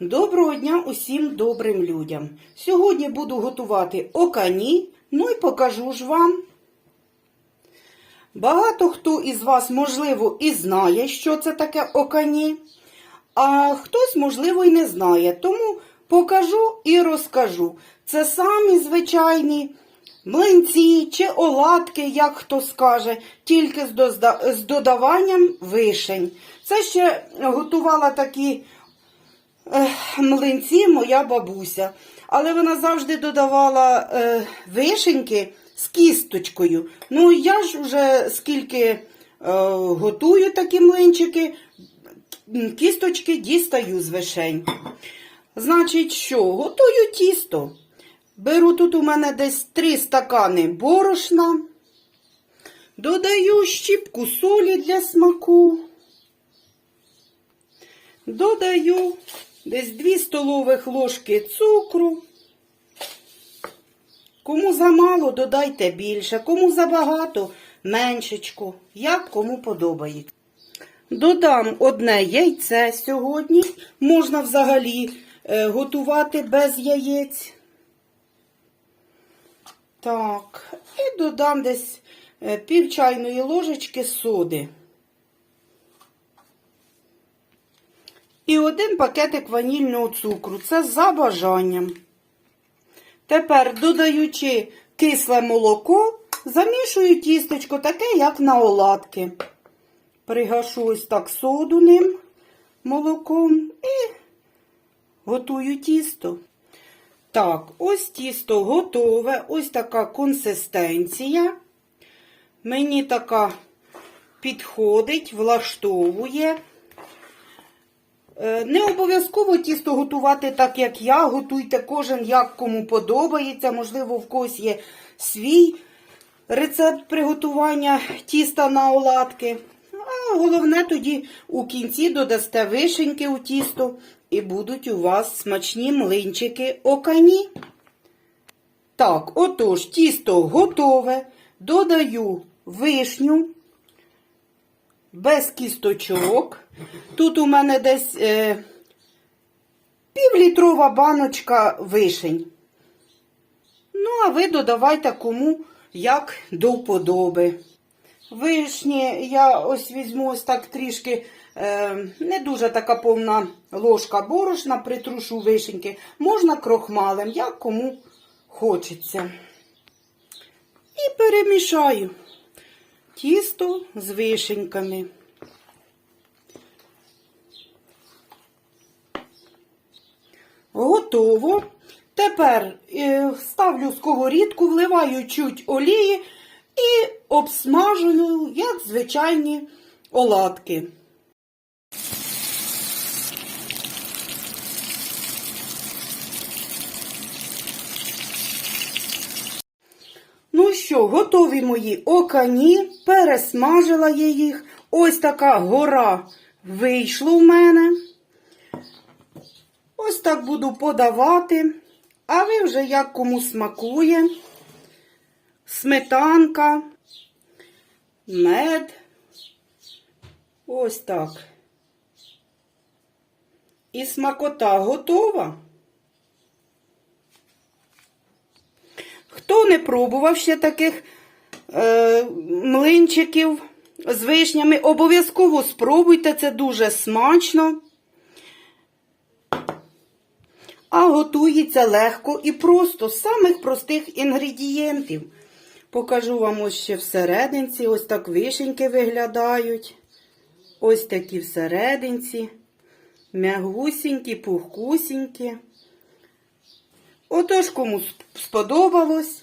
Доброго дня усім добрим людям. Сьогодні буду готувати окані, ну і покажу ж вам. Багато хто із вас, можливо, і знає, що це таке окані, а хтось, можливо, і не знає. Тому покажу і розкажу. Це самі звичайні млинці чи оладки, як хто скаже, тільки з додаванням вишень. Це ще готувала такі млинці моя бабуся. Але вона завжди додавала е, вишеньки з кісточкою. Ну, я ж вже скільки е, готую такі млинчики, кісточки дістаю з вишень. Значить, що? Готую тісто. Беру тут у мене десь 3 стакани борошна. Додаю щіпку солі для смаку. Додаю десь 2 столових ложки цукру. Кому замало, додайте більше, кому забагато меншечку, як кому подобається. Додам одне яйце сьогодні. Можна взагалі е, готувати без яєць. Так, і додам десь е, пів чайної ложечки соди. І один пакетик ванільного цукру. Це за бажанням. Тепер, додаючи кисле молоко, замішую тістечко таке, як на оладки. Пригашу ось так соду ним молоком і готую тісто. Так, ось тісто готове, ось така консистенція. Мені така підходить, влаштовує. Е, Не обов'язково тісто готувати так, як я. Готуйте кожен, як кому подобається. Можливо, в когось є свій рецепт приготування тіста на оладки. А головне тоді у кінці додасте вишеньки у тісто і будуть у вас смачні млинчики окані. Так, отож, тісто готове. Додаю вишню без кісточок. Тут у мене десь е, півлітрова баночка вишень. Ну, а ви додавайте кому як до вподоби. Вишні я ось візьму ось так трішки, е, не дуже така повна ложка борошна, притрушу вишеньки. Можна крохмалем, як кому хочеться. І перемішаю тісто з вишеньками. Готово. Тепер е, ставлю сковорідку, вливаю чуть олії і обсмажую, як звичайні оладки. Ну що, готові мої окані, пересмажила я їх. Ось така гора вийшла в мене. Ось так буду подавати. А ви вже як кому смакує. Сметанка, мед. Ось так. І смакота готова. Хто не пробував ще таких е, млинчиків з вишнями, обов'язково спробуйте, це дуже смачно. А готується легко і просто з самих простих інгредієнтів. Покажу вам ось ще всерединці. Ось так вишеньки виглядають. Ось такі всерединці. Мягусінькі, пухкусінькі. Отож, кому сподобалось,